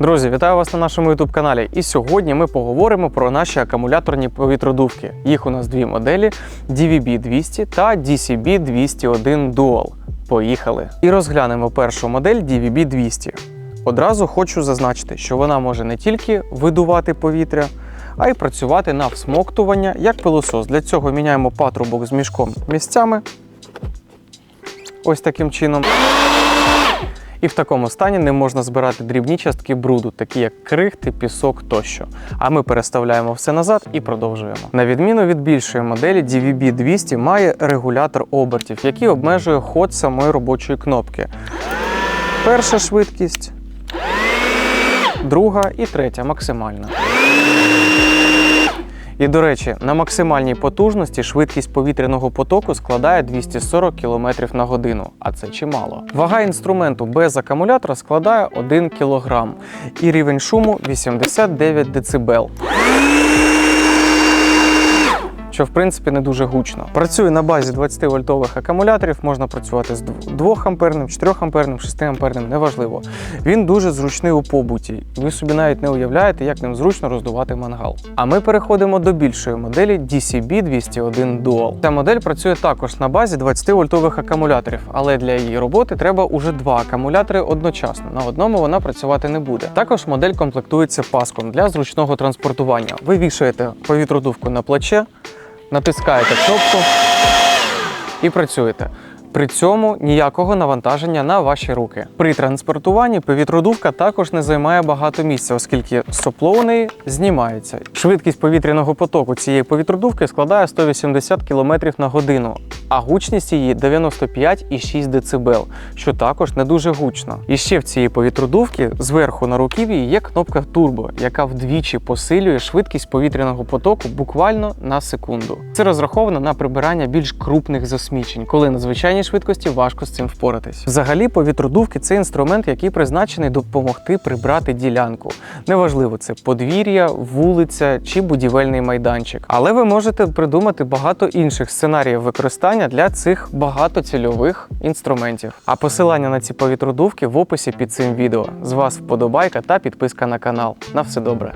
Друзі, вітаю вас на нашому youtube каналі. І сьогодні ми поговоримо про наші акумуляторні повітродувки. Їх у нас дві моделі: DVB 200 та DCB 201 Dual. Поїхали! І розглянемо першу модель DVB 200. Одразу хочу зазначити, що вона може не тільки видувати повітря, а й працювати на всмоктування як пилосос. Для цього міняємо патрубок з мішком місцями. Ось таким чином. І в такому стані не можна збирати дрібні частки бруду, такі як крихти, пісок тощо. А ми переставляємо все назад і продовжуємо. На відміну від більшої моделі, DVB 200 має регулятор обертів, який обмежує ход самої робочої кнопки. Перша швидкість, друга і третя максимальна. І до речі, на максимальній потужності швидкість повітряного потоку складає 240 км на годину, а це чимало. Вага інструменту без акумулятора складає 1 кг і рівень шуму 89 дБ. Що в принципі не дуже гучно. Працює на базі 20 вольтових акумуляторів, можна працювати з 2 амперним, 4 амперним, 6 амперним, неважливо. Він дуже зручний у побуті. Ви собі навіть не уявляєте, як ним зручно роздувати мангал. А ми переходимо до більшої моделі DCB 201 Dual. Ця модель працює також на базі 20 вольтових акумуляторів, але для її роботи треба уже два акумулятори одночасно. На одному вона працювати не буде. Також модель комплектується паском для зручного транспортування. Ви вішаєте повітродувку на плече, натискаєте кнопку і працюєте. При цьому ніякого навантаження на ваші руки. При транспортуванні повітродувка також не займає багато місця, оскільки сопло у неї знімається. Швидкість повітряного потоку цієї повітродувки складає 180 км на годину, а гучність її 95,6 дБ, що також не дуже гучно. І ще в цієї повітродувки зверху на руків'ї є кнопка турбо, яка вдвічі посилює швидкість повітряного потоку буквально на секунду. Це розраховано на прибирання більш крупних засмічень, коли на звичайній швидкості важко з цим впоратись. Взагалі, повітродувки це інструмент, який призначений допомогти прибрати ділянку. Неважливо, це подвір'я, вулиця чи будівельний майданчик. Але ви можете придумати багато інших сценаріїв використання для цих багатоцільових інструментів. А посилання на ці повітродувки в описі під цим відео. З вас вподобайка та підписка на канал. На все добре.